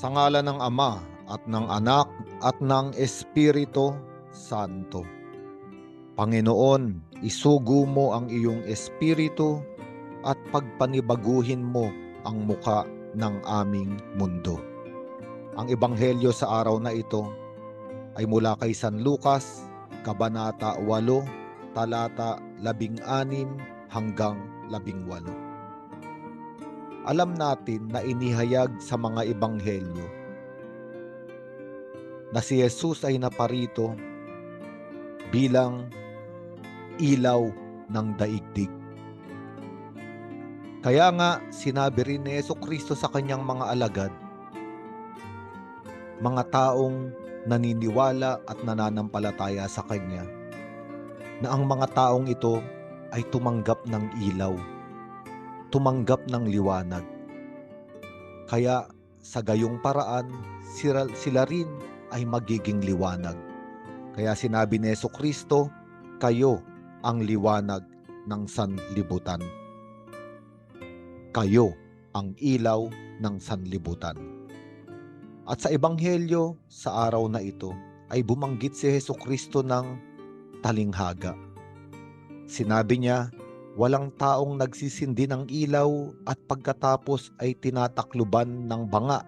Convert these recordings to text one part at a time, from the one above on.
Sa ngala ng Ama at ng Anak at ng Espiritu Santo. Panginoon, isugo mo ang iyong espiritu at pagpanibaguhin mo ang muka ng aming mundo. Ang ebanghelyo sa araw na ito ay mula kay San Lucas, Kabanata 8, talata 16 hanggang 18. Alam natin na inihayag sa mga ebanghelyo na si Jesus ay naparito bilang ilaw ng daigdig. Kaya nga sinabi rin ni Yeso Kristo sa kanyang mga alagad, mga taong naniniwala at nananampalataya sa kanya, na ang mga taong ito ay tumanggap ng ilaw, tumanggap ng liwanag. Kaya sa gayong paraan, sila, sila rin ay magiging liwanag. Kaya sinabi ni Yeso Kristo, kayo ang liwanag ng sanlibutan. Kayo ang ilaw ng sanlibutan. At sa ebanghelyo sa araw na ito ay bumanggit si Heso Kristo ng talinghaga. Sinabi niya, walang taong nagsisindi ng ilaw at pagkatapos ay tinatakluban ng banga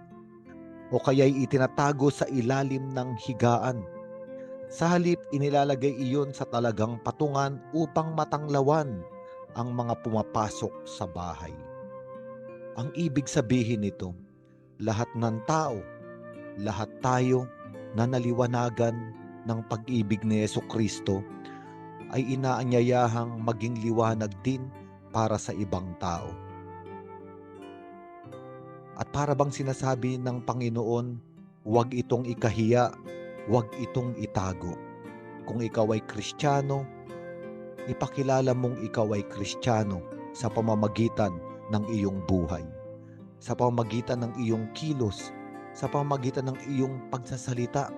o kaya'y itinatago sa ilalim ng higaan. Sa halip, inilalagay iyon sa talagang patungan upang matanglawan ang mga pumapasok sa bahay. Ang ibig sabihin nito, lahat ng tao, lahat tayo na naliwanagan ng pag-ibig ni Yeso Kristo ay inaanyayahang maging liwanag din para sa ibang tao. At para bang sinasabi ng Panginoon, huwag itong ikahiya, huwag itong itago. Kung ikaw ay Kristiyano, ipakilala mong ikaw ay Kristiyano sa pamamagitan ng iyong buhay, sa pamamagitan ng iyong kilos, sa pamamagitan ng iyong pagsasalita,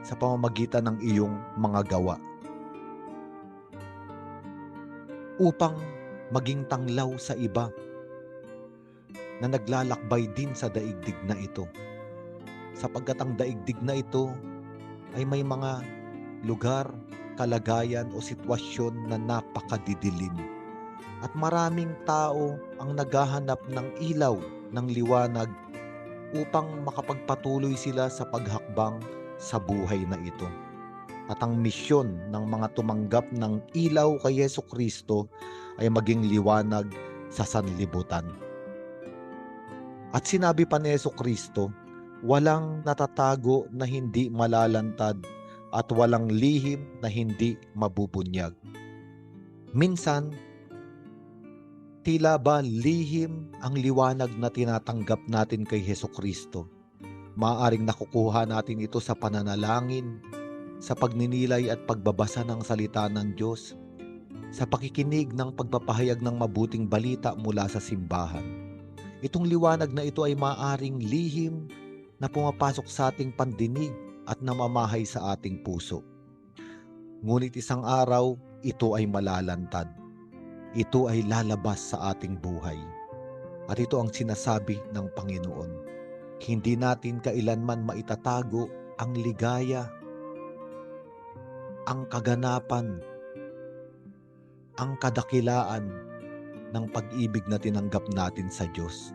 sa pamamagitan ng iyong mga gawa. Upang maging tanglaw sa iba na naglalakbay din sa daigdig na ito. Sapagkat ang daigdig na ito ay may mga lugar, kalagayan o sitwasyon na napakadidilim. At maraming tao ang naghahanap ng ilaw, ng liwanag upang makapagpatuloy sila sa paghakbang sa buhay na ito. At ang misyon ng mga tumanggap ng ilaw kay Yeso Kristo ay maging liwanag sa sanlibutan. At sinabi pa ni Yeso Kristo, walang natatago na hindi malalantad at walang lihim na hindi mabubunyag. Minsan, tila ba lihim ang liwanag na tinatanggap natin kay Heso Kristo. Maaring nakukuha natin ito sa pananalangin, sa pagninilay at pagbabasa ng salita ng Diyos, sa pakikinig ng pagpapahayag ng mabuting balita mula sa simbahan. Itong liwanag na ito ay maaring lihim na pumapasok sa ating pandinig at namamahay sa ating puso. Ngunit isang araw, ito ay malalantad. Ito ay lalabas sa ating buhay. At ito ang sinasabi ng Panginoon. Hindi natin kailanman maitatago ang ligaya, ang kaganapan, ang kadakilaan ng pag-ibig na tinanggap natin sa Diyos.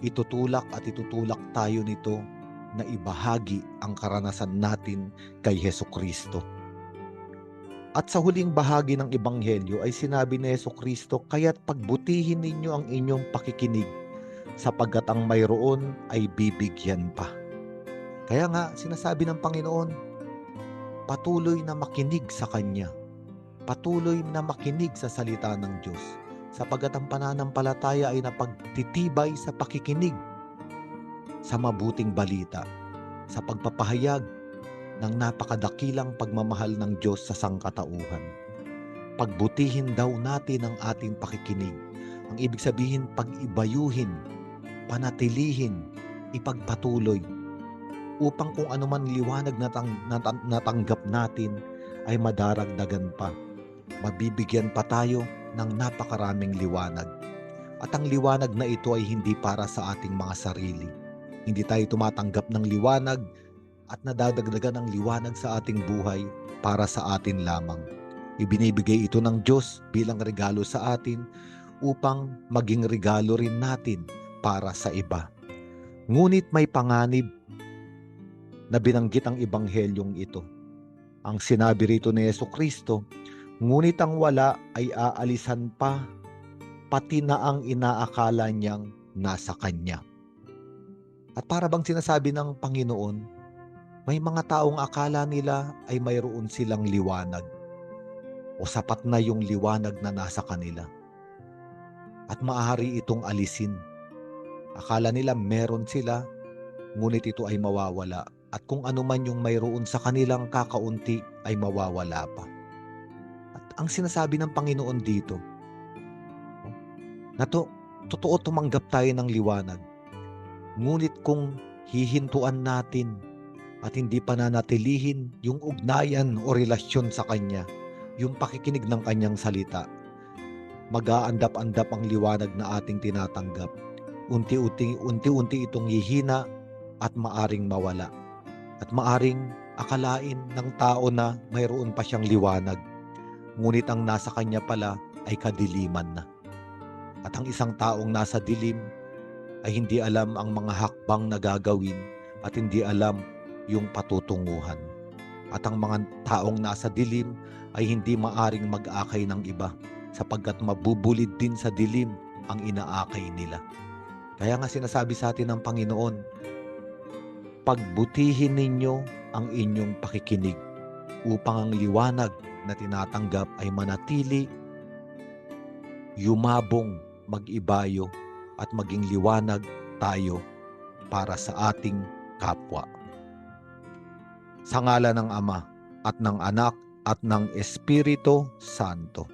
Itutulak at itutulak tayo nito na ibahagi ang karanasan natin kay Heso Kristo. At sa huling bahagi ng Ebanghelyo ay sinabi ni Heso Kristo, kaya't pagbutihin ninyo ang inyong pakikinig sapagkat ang mayroon ay bibigyan pa. Kaya nga sinasabi ng Panginoon, patuloy na makinig sa Kanya. Patuloy na makinig sa salita ng Diyos sapagat ang pananampalataya ay napagtitibay sa pakikinig sa mabuting balita, sa pagpapahayag ng napakadakilang pagmamahal ng Diyos sa sangkatauhan. Pagbutihin daw natin ang ating pakikinig. Ang ibig sabihin, pag-ibayuhin, panatilihin, ipagpatuloy, upang kung anuman liwanag na tang- natang- natanggap natin ay madaragdagan pa. Mabibigyan pa tayo ng napakaraming liwanag. At ang liwanag na ito ay hindi para sa ating mga sarili. hindi tayo tumatanggap ng liwanag at nadadagdagan ng liwanag sa ating buhay para sa atin lamang. Ibinibigay ito ng Diyos bilang regalo sa atin upang maging regalo rin natin para sa iba. Ngunit may panganib na binanggit ang ebanghelyong ito. Ang sinabi rito ni Yesu Kristo, ngunit ang wala ay aalisan pa, pati na ang inaakala niyang nasa Kanya. At para bang sinasabi ng Panginoon, may mga taong akala nila ay mayroon silang liwanag o sapat na yung liwanag na nasa kanila. At maaari itong alisin. Akala nila meron sila, ngunit ito ay mawawala. At kung ano man yung mayroon sa kanilang kakaunti ay mawawala pa. At ang sinasabi ng Panginoon dito, na to, totoo tumanggap tayo ng liwanag. Ngunit kung hihintuan natin at hindi pananatilihin yung ugnayan o relasyon sa Kanya, yung pakikinig ng Kanyang salita, mag-aandap-andap ang liwanag na ating tinatanggap. Unti-unti, unti-unti itong hihina at maaring mawala. At maaring akalain ng tao na mayroon pa siyang liwanag. Ngunit ang nasa kanya pala ay kadiliman na. At ang isang taong nasa dilim ay hindi alam ang mga hakbang na gagawin at hindi alam yung patutunguhan. At ang mga taong nasa dilim ay hindi maaring mag-akay ng iba sapagkat mabubulid din sa dilim ang inaakay nila. Kaya nga sinasabi sa atin ng Panginoon, pagbutihin ninyo ang inyong pakikinig upang ang liwanag na tinatanggap ay manatili, yumabong, mag-ibayo at maging liwanag tayo para sa ating kapwa. Sa ngala ng Ama at ng Anak at ng Espiritu Santo.